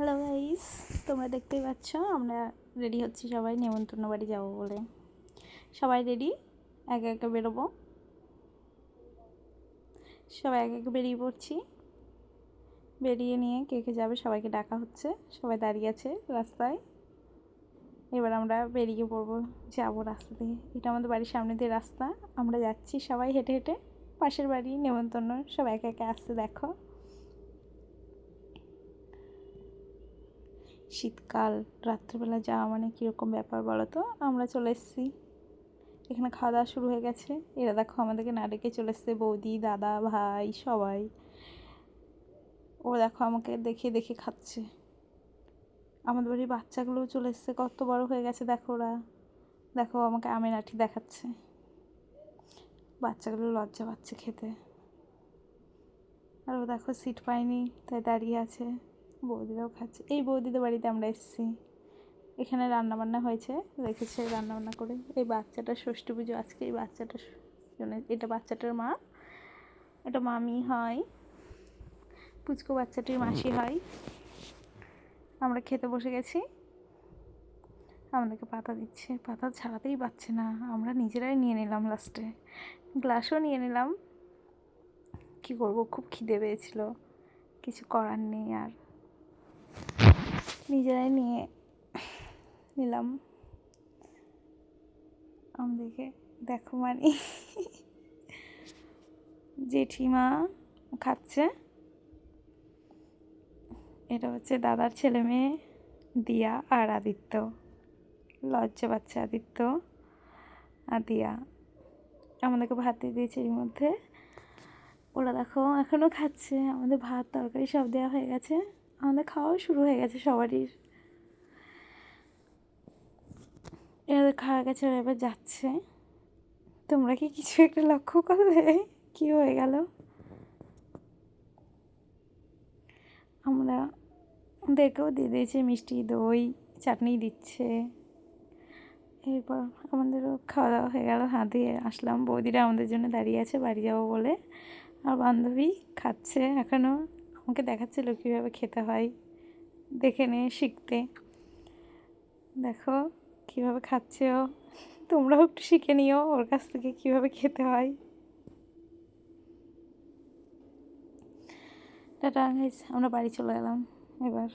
Hello guys তোমরা দেখতেই পাচ্ছ, আমরা রেডি হচ্ছি সবাই, নেমন্তন্ন বাড়ি যাব বলে। সবাই রেডি একে একে বেরোবো। সবাই একে একে বেরিয়ে পড়ছি। বেরিয়ে নিয়ে কে কে যাবে, সবাইকে ডাকা হচ্ছে। সবাই দাঁড়িয়ে আছে রাস্তায়। এবার আমরা বেরিয়ে পড়ব, যাব রাস্তা দিয়ে। এটা আমাদের বাড়ির সামনে দিয়ে রাস্তা। আমরা যাচ্ছি সবাই হেঁটে হেঁটে। পাশের বাড়ি, নেমন্তন্ন। সব একে একে আসতে দেখো। শীতকাল, রাত্রেবেলা যাওয়া মানে কীরকম ব্যাপার বলো তো? আমরা চলে এসেছি। এখানে খাওয়া দাওয়া শুরু হয়ে গেছে। এরা দেখো আমাদেরকে না ডেকে চলে এসছে, বৌদি, দাদা, ভাই, সবাই। ও দেখো আমাকে দেখে দেখে খাচ্ছে। আমাদের বাড়ির বাচ্চাগুলোও চলে এসছে, কত বড় হয়ে গেছে দেখো ওরা। দেখো আমাকে আমের আঠি দেখাচ্ছে। বাচ্চাগুলো লজ্জা পাচ্ছে খেতে। আর ও দেখো সিট পায়নি, তাই দাঁড়িয়ে আছে। বৌদিরাও খাচ্ছে। এই বৌদিদের বাড়িতে আমরা এসেছি। এখানে রান্নাবান্না হয়েছে, রেখেছে রান্নাবান্না করে। এই বাচ্চাটা ষষ্ঠী পুজো, আজকে এই বাচ্চাটার জন্য এটা বাচ্চাটার মা। এটা মামি হয়। পুচকো বাচ্চাটির মাসি হয়। আমরা খেতে বসে গেছি। আমাদেরকে পাতা দিচ্ছে। পাতা ছাড়াতেই পাচ্ছে না। আমরা নিজেরাই নিয়ে নিলাম লাস্টে। গ্লাসও নিয়ে নিলাম। কী করব? খুব খিদে পেয়েছিল। কিছু করার নেই আর। নিজেরাই নিয়ে নিলাম। আমাদেরকে দেখো মানে। জেঠিমা খাচ্ছে। এটা হচ্ছে দাদার ছেলে মেয়ে, দিয়া আর আদিত্য। লজ্জা পাচ্ছে আদিত্য আর দিয়া। আমাদেরকে ভাত দিয়ে দিয়েছে এর মধ্যে। ওরা দেখো এখনও খাচ্ছে। আমাদের ভাত, তরকারি সব দেওয়া হয়ে গেছে। আমাদের খাওয়াও শুরু হয়ে গেছে সবারই। এদের খাওয়া গেছে এবার যাচ্ছে। তোমরা কি কিছু একটা লক্ষ্য করলে কি হয়ে গেল? আমরা ওদেরকেও দিয়ে দিয়েছে মিষ্টি, দই, চাটনি দিচ্ছে। এরপর আমাদেরও খাওয়া দাওয়া হয়ে গেল, হাত দিয়ে আসলাম। বৌদিরা আমাদের জন্য দাঁড়িয়ে আছে, বাড়ি যাব বলে। আর বান্ধবী খাচ্ছে এখনও আমাকে দেখাচ্ছিল কীভাবে খেতে হয়। দেখে নে শিখতে। দেখো কীভাবে খাচ্ছে ও। তোমরাও একটু শিখে নিও ওর কাছ থেকে কীভাবে খেতে হয়। টাটা আমরা বাড়ি চলে এলাম এবার।